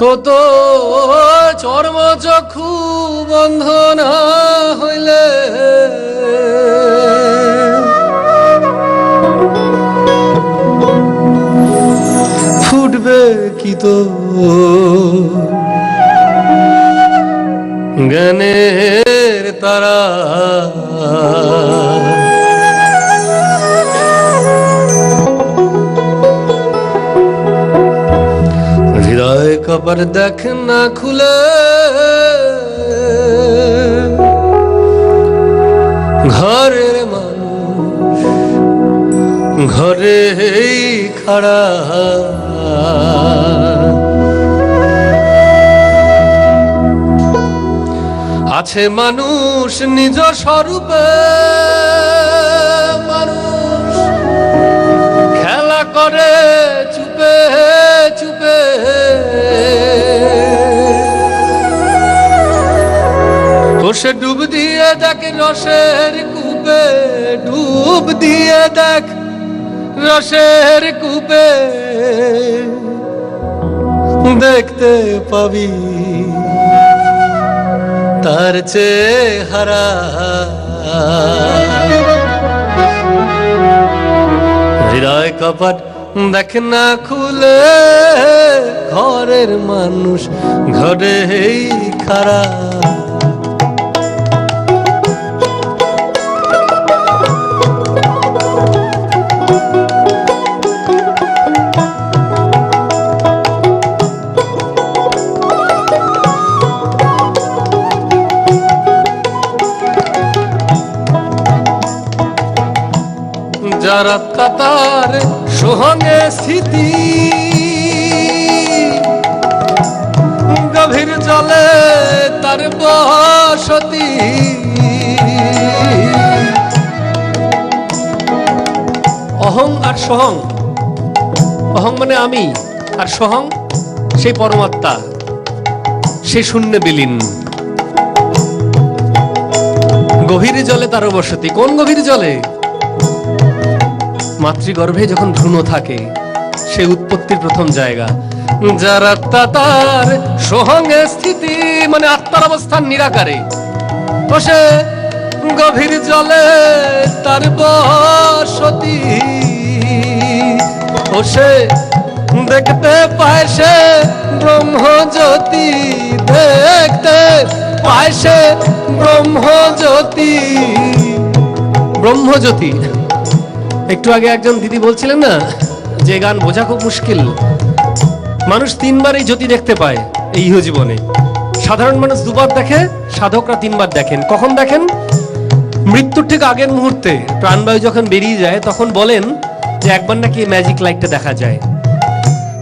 কত চর্ম চক্ষু বন্ধ না হইলে ফুটবে কি তো? জ্ঞানের তারা কবর দেখ না খুলে। ঘরের মানুষ ঘরে খাড়া। আছে মানুষ নিজ স্বরূপে। সে ডুব দিয়ে দেখ, রসের কূপে ডুব দিয়ে দেখ, রসের কূপে দেখতে পাবি। তার চেহারা হৃদয় কপাট দেখ না খুলে, ঘরের মানুষ ঘরে খারা যারা কাতার, সোহাগে স্মৃতি। গভীর জলে তার বসতি। অহং আর সহং। অহং মানে আমি, আর সহং সেই পরমাত্মা সে শূন্য বিলীন। গভীর জলে তার বসতি। কোন গভীর জলে? মাতৃগর্ভে যখন ভ্রূণ থাকে, সে উৎপত্তির প্রথম জায়গা। যারা তার সোহঙ্গে স্থিতি মানে আত্মার অবস্থান নিরাকারে, বসে গভীর জলে তার বসতি। বসে দেখতে পায় সে ব্রহ্মজ্যোতি, দেখতে পায় সে ব্রহ্মজ্যোতি। ব্রহ্মজ্যোতি একটু আগে একজন দিদি বলছিলেন না, যে গান বোঝা খুব মুশকিল। মানুষ তিনবার এই জ্যোতি দেখতে পায় এই জীবনে। সাধারণ মানুষ দুবার দেখে, সাধকরা তিনবার দেখেন। কখন দেখেন? মৃত্যুর ঠিক আগের মুহূর্তে প্রাণবায়ু যখন বেরিয়ে যায়, তখন বলেন যে একবার নাকি ম্যাজিক লাইটটা দেখা যায়।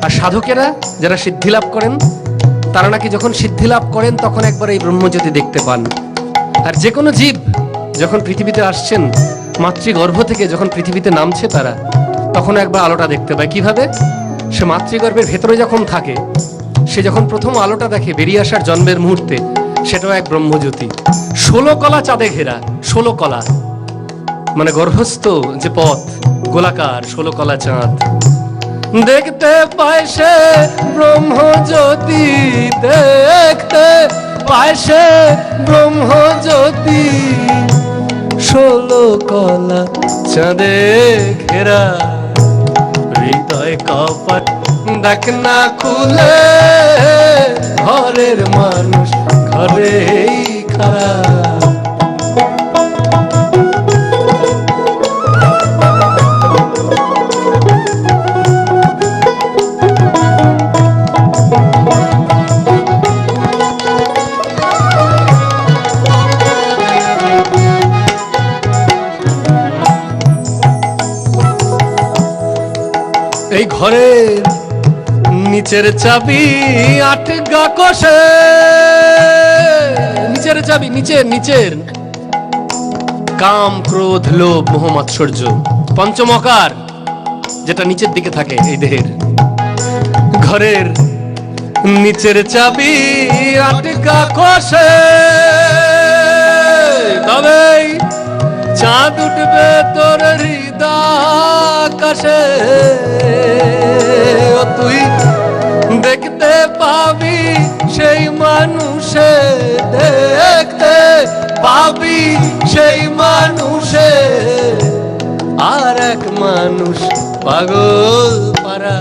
আর সাধকেরা যারা সিদ্ধি লাভ করেন, তারা নাকি যখন সিদ্ধি লাভ করেন, তখন একবার এই ব্রহ্মজ্যোতি দেখতে পান। আর যে কোনো জীব যখন পৃথিবীতে আসছেন মাতৃগর্ভ থেকে যখন পৃথিবীতে নামছে তারা, তখন একবার আলোটা দেখতে পায়। কীভাবে? সে মাতৃগর্ভের ভেতরে যখন থাকে, সে যখন প্রথম আলোটা দেখে বেরিয়ে আসার জন্মের মুহূর্তে, সেটাও এক ব্রহ্মজ্যোতি। ষোলো কলা চাঁদে ঘেরা, ষোলো কলা। মানে গর্ভস্থ যে পথ, গোলাকার ষোলো কলা চাঁদ। দেখতে পায় সে ব্রহ্মজ্যোতি, দেখতে পায় সে ব্রহ্মজ্যোতি। ষোলো কলা চাঁদে ঘেরা। হৃদয় কপাট না খুলে ঘরের মানুষ ঘরেই খারাপ ঘরের নিচের চাবি আটগা কষে। নিচের চাবি নিচের নিচের কাম, ক্রোধ, লোভ মোহ মাৎসর্য পঞ্চমকার যেটা নিচের দিকে থাকে এই দেহের। ঘরের নিচের চাবি আটকা কষে। তবেই চাঁদ উঠবে তোর হৃদাকাশে ও সেই মানুষে দেখতে পাবি, সেই মানুষে আর এক মানুষ পাগল পারা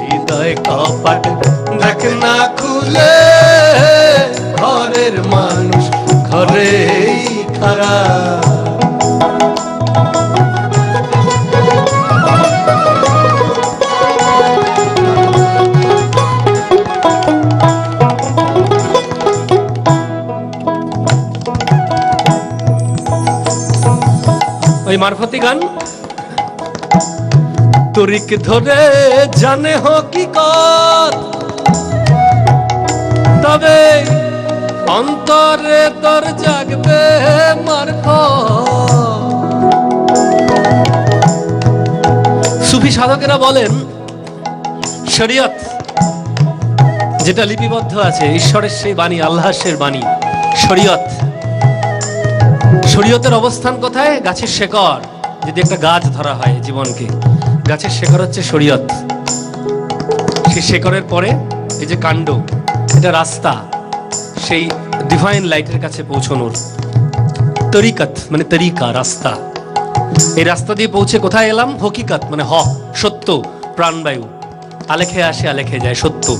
হৃদয় কপাট দেখ না খুলে, ঘরের মানুষ ঘরেই খারাপ ওই মারফতি গান। তরিক ধরে জানে হকিকত। তবে অন্তরে তোর জাগবে সুফি সাধকেরা বলেন, শরিয়ত যেটা লিপিবদ্ধ আছে, ঈশ্বরের সেই বাণী, আল্লাহর বাণী, শরিয়ত। শরীয়তের অবস্থান কোথায়? গাছের শেকড়। যদি একটা গাছ ধরা হয় জীবনকে। গাছের শেকড় হচ্ছে শরীয়ত। সেই শেকড়ের পরে এই যে কাণ্ড, এটা রাস্তা, সেই ডিভাইন লাইটের কাছে পৌঁছানোর তরিকত মানে তরিকা, রাস্তা। এই রাস্তা দিয়ে পৌঁছে কোথায় এলাম? হকিকত মানে হ সত্য, প্রাণবায়ু। আলেখে আসে, আলেখে যায়, সত্য।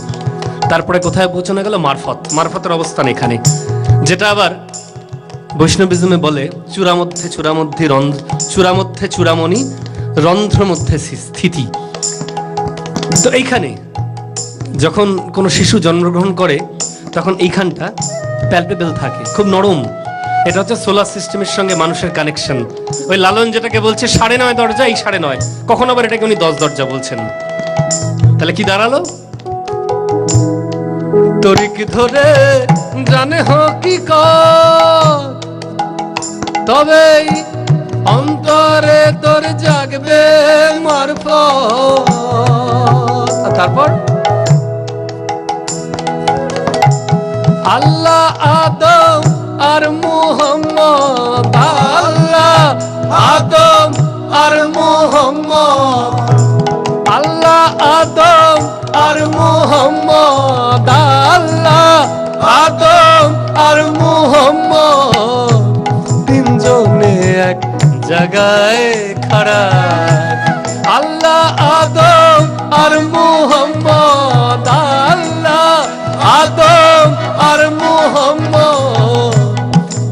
তারপরে কোথায় পৌঁছানো গেল? মারফত। মারফতের অবস্থান এখানে। যেটা আবার বৈষ্ণবিজমে বলে চূড়া মধ্যে চূড়া মধ্যে রন্ধ্র চূড়া মধ্যে চূড়ামণি রন্ধ্র মধ্যে স্থিতি। তো এইখানে যখন কোনো শিশু জন্মগ্রহণ করে, তখন এইখানটা প্যালপেবল থাকে, খুব নরম। এটা হচ্ছে সোলার সিস্টেমের সঙ্গে মানুষের কানেকশন ওই লালন যেটাকে বলছে, সাড়ে নয় দরজা, এই সাড়ে নয়। কখন আবার এটাকে উনি দশ দরজা বলছেন? তাহলে কি দাঁড়াল? তরিক ধরে জানে হকিকত তবে অন্তরে তোর জাগবে মারফত। আর তারপর? আল্লাহ আদম আর মোহাম্মদ, আল্লাহ আদম আর মুহাম্মদ, আল্লাহ আদম আর মুহাম্মদ, আল্লাহ আদম আর মুহাম্মদ। জায়গায় খাড়া আল্লাহ আদম আর মুহাম্মদ, আল্লাহ আদম আর মুহাম্মদ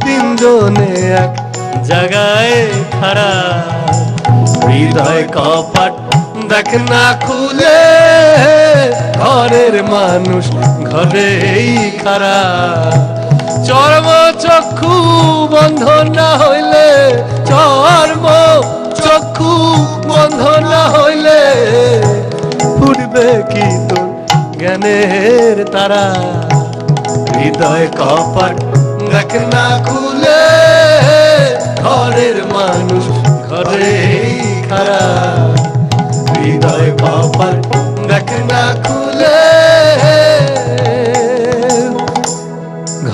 তিনজনে এক জায়গায় খাড়া হৃদয় কপাট দেখ না খুলে, ঘরের মানুষ ঘরেই খারা চর্ম চক্ষু বন্ধ না হইলে, চর্ম চক্ষু বন্ধ না হইলে ফুটবে কি তোর জ্ঞানের তারা? হৃদয় কপাট না খুলে, ঘরের মানুষ ঘরে খারা হৃদয় কপাট না খুলে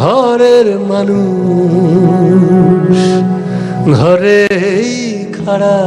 ঘরের মানুষ ঘরেই খাড়া।